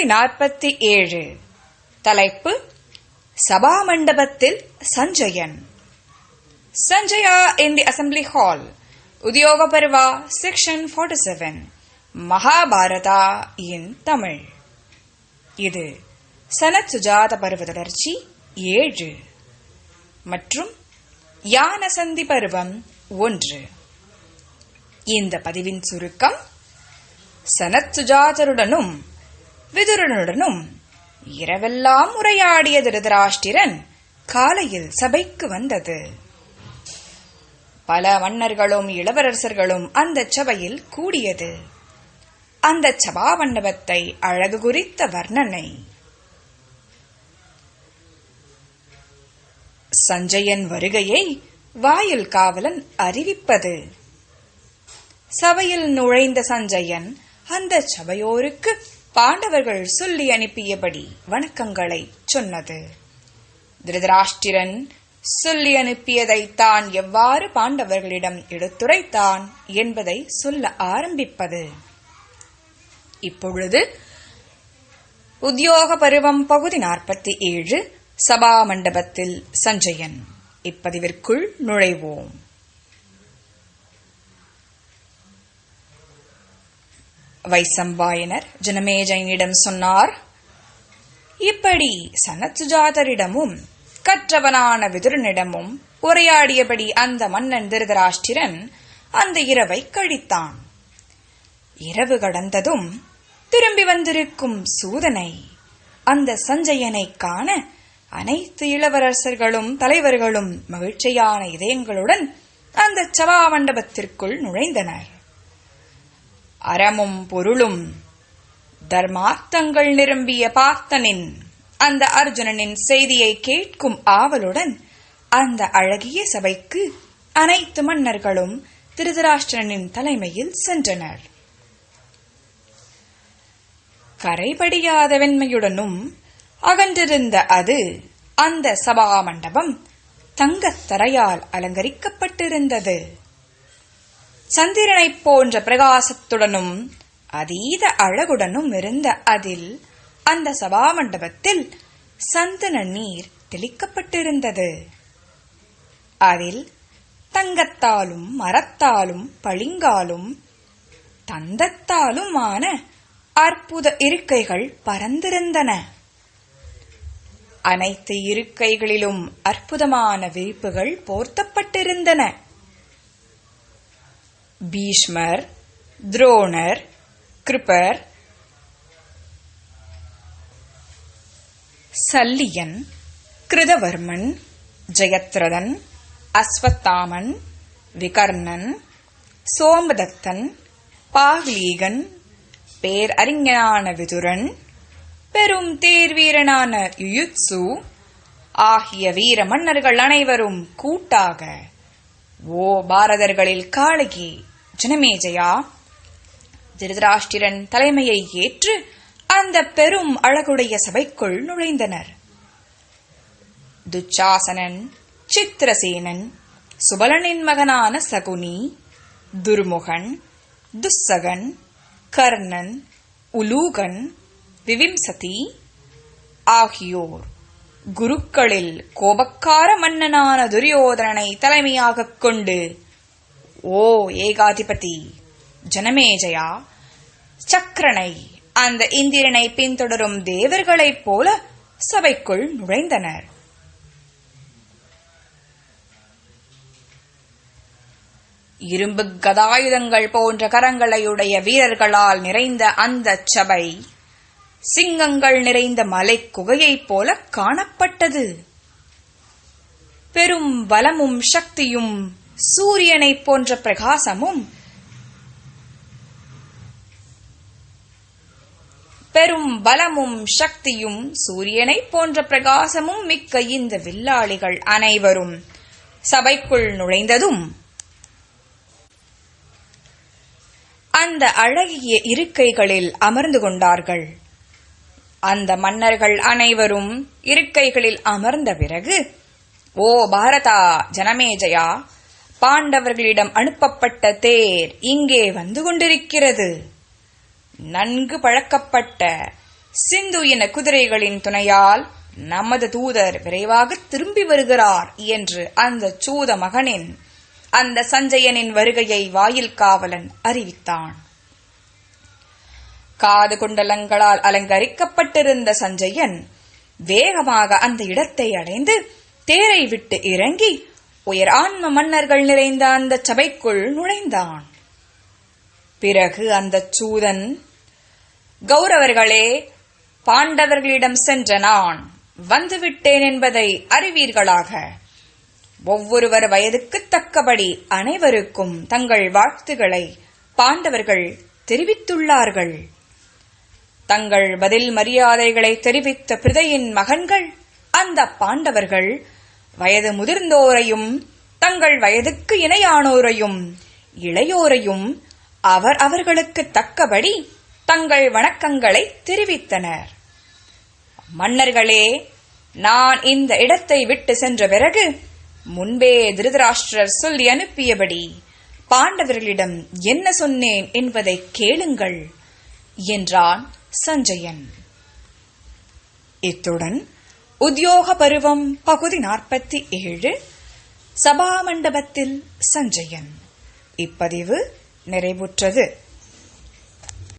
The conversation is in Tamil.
இருநூத்தி நாற்பத்தி ஏழு. தலைப்பு சபா மண்டபத்தில் Sanjayan. Sanjaya in the assembly hall Udyoga Parva section 47 Mahabharata in Tamil. இது சனத் சுஜாத பருவ தொடர்ச்சி ஏழு. மற்றும் யான சந்தி பருவம் ஒன்று. இந்த பதிவின் சுருக்கம் சனத் சுஜாதருடனும் விதுரனுடனும் இரவெல்லாம் உரையாடிய திருதராஷ்டிரன் காலையில் சபைக்கு வந்தது. பல மன்னர்களும் இளவரசர்களும் அந்த சபையில் கூடியது. அந்த சபா மண்டபத்தை அழகு குறித்த வர்ணனை. சஞ்சயன் வருகையை வாயில் காவலன் அறிவிப்பது. சபையில் நுழைந்த சஞ்சயன் அந்த சபையோருக்கு பாண்டவர்கள் சொல்லி அனுப்பியபடி வணக்கங்களை சொன்னது. திருதராஷ்டிரன் சொல்லி அனுப்பியதை தான் எவ்வாறு பாண்டவர்களிடம் எடுத்துரைத்தான் என்பதை சொல்ல ஆரம்பிப்பது. இப்பொழுது உத்தியோக பருவம் பகுதி நாற்பத்தி ஏழு சபா மண்டபத்தில் சஞ்சயன். இப்பதிவிற்குள் நுழைவோம். வைசம்பாயனர் ஜனமேஜயனிடம் சொன்னார் இப்படி சனத்சுஜாதரிடமும் கற்றவனான விதுரனிடமும் உரையாடியபடி அந்த மன்னன் திருதராஷ்டிரன் அந்த இரவை கழித்தான். இரவு கடந்ததும் திரும்பி வந்திருக்கும் சூதனை அந்த சஞ்சயனை காண அனைத்து இளவரசர்களும் தலைவர்களும் மகிழ்ச்சியான இதயங்களுடன் அந்த சபா மண்டபத்திற்குள் நுழைந்தனர். அறமும் பொருளும் தர்மார்த்தங்கள் நிரம்பிய பார்த்தனின் அந்த அர்ஜுனனின் செய்தியை கேட்கும் ஆவலுடன் அந்த அழகிய சபைக்கு அனைத்து மன்னர்களும் திருதராஷ்டிரனின் தலைமையில் சென்றனர். கரைபடியாத வெண்மையுடனும் அகன்றிருந்த அது அந்த சபா மண்டபம் தங்கத் தரையால் அலங்கரிக்கப்பட்டிருந்தது. சந்திரனைப் போன்ற பிரகாசத்துடனும் அதீத அழகுடனும் இருந்த அதில் அந்த சபா மண்டபத்தில் சந்தன நீர் தெளிக்கப்பட்டிருந்தது. அதில் தங்கத்தாலும் மரத்தாலும் பளிங்காலும் தந்தத்தாலுமான அற்புத இருக்கைகள் பறந்திருந்தன. அனைத்து இருக்கைகளிலும் அற்புதமான விரிப்புகள் போர்த்தப்பட்டிருந்தன. பீஷ்மர் துரோணர் கிருபர் சல்லியன் கிருதவர்மன் ஜெயத்ரதன் அஸ்வத்தாமன் விகர்ணன் சோமதத்தன் பாக்லீகன் பேரறிஞனான விதுரன் பெரும் தேர்வீரனான யுயுத்சு ஆகிய வீர மன்னர்கள் அனைவரும் கூட்டாக ஓ பாரதர்களில் காளையே ஜனமேஜயா திருதராஷ்டிரன் தலைமையை ஏற்று அந்த பெரும் அழகுடைய சபைக்குள் நுழைந்தனர். துச்சாசனன் சித்திரசேனன் சுபலனின் மகனான சகுனி துர்முகன் துஸ்ஸகன் கர்ணன் உலூகன் விவிம்சதி ஆகியோர் குருக்களில் கோபக்கார மன்னனான துரியோதனனை தலைமையாகக் கொண்டு ஓ ஏகாதிபதி. ஜனமேஜயா சக்கரனை அந்த இந்திரனை பின்தொடரும் தேவர்களைப் போல சபைக்குள் நுழைந்தனர். இரும்பு கதாயுதங்கள் போன்ற கரங்களையுடைய வீரர்களால் நிறைந்த அந்த சபை சிங்கங்கள் நிறைந்த மலை குகையைப் போல காணப்பட்டது. பெரும் பலமும் சக்தியும் சூரியனைப் போன்ற பிரகாசமும் பெரும் பலமும் சக்தியும் சூரியனைப் போன்ற பிரகாசமும் மிக்க இந்த வில்லாளிகள் அனைவரும் சபைக்குள் நுழைந்ததும் அந்த அழகிய இருக்கைகளில் அமர்ந்து கொண்டார்கள். அந்த மன்னர்கள் அனைவரும் இருக்கைகளில் அமர்ந்த பிறகு ஓ பாரதா ஜனமேஜயா பாண்டவர்களிடம் அனுப்பப்பட்ட தேர் இங்கே வந்து கொண்டிருக்கிறது. நன்கு பழக்கப்பட்ட சிந்து இன குதிரைகளின் துணையால் நமது தூதர் விரைவாக திரும்பி வருகிறார் என்று அந்த சூத மகனின் அந்த சஞ்சயனின் வருகையை வாயில் காவலன் அறிவித்தான். காது குண்டலங்களால் அலங்கரிக்கப்பட்டிருந்த சஞ்சயன் வேகமாக அந்த இடத்தை அடைந்து தேரை விட்டு இறங்கி உயர் ஆன்ம மன்னர்கள் நிறைந்த அந்த சபைக்குள் நுழைந்தான். பிறகு அந்த சூதன் கௌரவர்களே பாண்டவர்களிடம் சென்ற நான் வந்துவிட்டேன் என்பதை அறிவீர்களாக. ஒவ்வொருவர் வயதுக்கு தக்கபடி அனைவருக்கும் தங்கள் வாழ்த்துகளை பாண்டவர்கள் தெரிவித்துள்ளார்கள். தங்கள் பதில் மரியாதைகளை தெரிவித்த பிரதையின் மகன்கள் அந்த பாண்டவர்கள் வயது முதிர்ந்தோரையும் தங்கள் வயதுக்கு இணையானோரையும் இளையோரையும் அவர் அவர்களுக்கு தக்கபடி தங்கள் வணக்கங்களை தெரிவித்தனர். மன்னர்களே நான் இந்த இடத்தை விட்டு சென்ற பிறகு முன்பே திருதராஷ்டிரர் சொல்லி அனுப்பியபடி பாண்டவர்களிடம் என்ன சொன்னேன் என்பதை கேளுங்கள் என்றான் சஞ்சயன். இத்துடன் உத்தியோக பருவம் பகுதி நாற்பத்தி ஏழு சபா மண்டபத்தில் சஞ்சயன். இப்பதிவு நிறைவுற்றது.